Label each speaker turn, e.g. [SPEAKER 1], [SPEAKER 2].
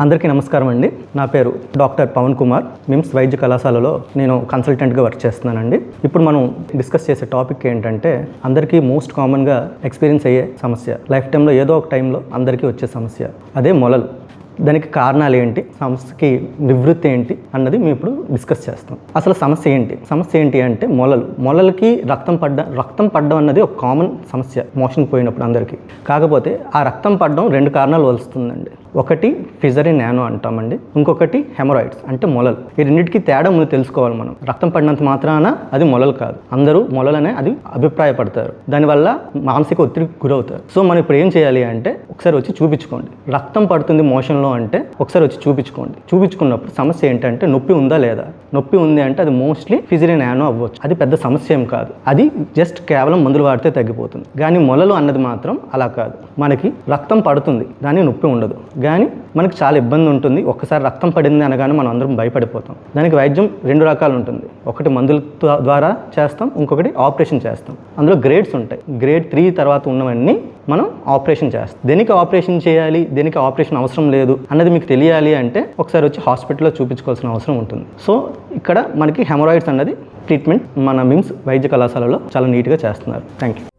[SPEAKER 1] అందరికీ నమస్కారం అండి. నా పేరు డాక్టర్ పవన్ కుమార్. మిమ్స్ వైద్య కళాశాలలో నేను కన్సల్టెంట్గా వర్క్ చేస్తున్నానండి. ఇప్పుడు మనం డిస్కస్ చేసే టాపిక్ ఏంటంటే అందరికీ మోస్ట్ కామన్గా ఎక్స్పీరియన్స్ అయ్యే సమస్య లైఫ్ టైంలో ఏదో ఒక టైంలో అందరికీ వచ్చే సమస్య అదే మొలలు. దానికి కారణాలు ఏంటి సమస్యకి నివృత్తి ఏంటి అన్నది మేము ఇప్పుడు డిస్కస్ చేస్తాం. అసలు సమస్య ఏంటి? సమస్య ఏంటి అంటే మొలలు. మొలలకి రక్తం పడ్డ రక్తం పడ్డం అన్నది ఒక కామన్ సమస్య మోషన్ పోయినప్పుడు అందరికీ. కాకపోతే ఆ రక్తం పడడం రెండు కారణాలు వలుస్తుందండి. ఒకటి ఫిజరీ నానో అంటామండి ఇంకొకటి హెమరాయిడ్స్ అంటే మొలలు. ఈ రెండింటికి తేడా ముందు తెలుసుకోవాలి మనం. రక్తం పడినంత మాత్రాన అది మొలలు కాదు. అందరూ మొలలనే అది అభిప్రాయపడతారు. దానివల్ల మానసిక ఒత్తిడికి గురవుతారు. సో మనం ఇప్పుడు ఏం చేయాలి అంటే ఒకసారి వచ్చి చూపించుకోండి. రక్తం పడుతుంది మోషన్లో అంటే ఒకసారి వచ్చి చూపించుకోండి. చూపించుకున్నప్పుడు సమస్య ఏంటంటే నొప్పి ఉందా లేదా? నొప్పి ఉంది అంటే అది మోస్ట్లీ ఫిజిరీ నానో అవ్వచ్చు. అది పెద్ద సమస్య ఏం కాదు. అది జస్ట్ కేవలం మందులు వాడితే తగ్గిపోతుంది. కానీ మొలలు అన్నది మాత్రం అలా కాదు. మనకి రక్తం పడుతుంది. దాని నొప్పి ఉండదు. కానీ మనకు చాలా ఇబ్బంది ఉంటుంది. ఒక్కసారి రక్తం పడింది అనగానే మనం అందరం భయపడిపోతాం. దానికి వైద్యం రెండు రకాలు ఉంటుంది. ఒకటి మందుల ద్వారా చేస్తాం. ఇంకొకటి ఆపరేషన్ చేస్తాం. అందులో గ్రేడ్స్ ఉంటాయి. గ్రేడ్ త్రీ తర్వాత ఉన్నవన్నీ మనం ఆపరేషన్ చేస్తాం. దేనికి ఆపరేషన్ చేయాలి? దేనికి ఆపరేషన్ అవసరం లేదు అన్నది మీకు తెలియాలి అంటే ఒకసారి వచ్చి హాస్పిటల్లో చూపించుకోవాల్సిన అవసరం ఉంటుంది. సో ఇక్కడ మనకి హెమరాయిడ్స్ అన్నది ట్రీట్మెంట్ మన మిమ్స్ వైద్య కళాశాలలో చాలా నీట్గా చేస్తున్నారు. Thank you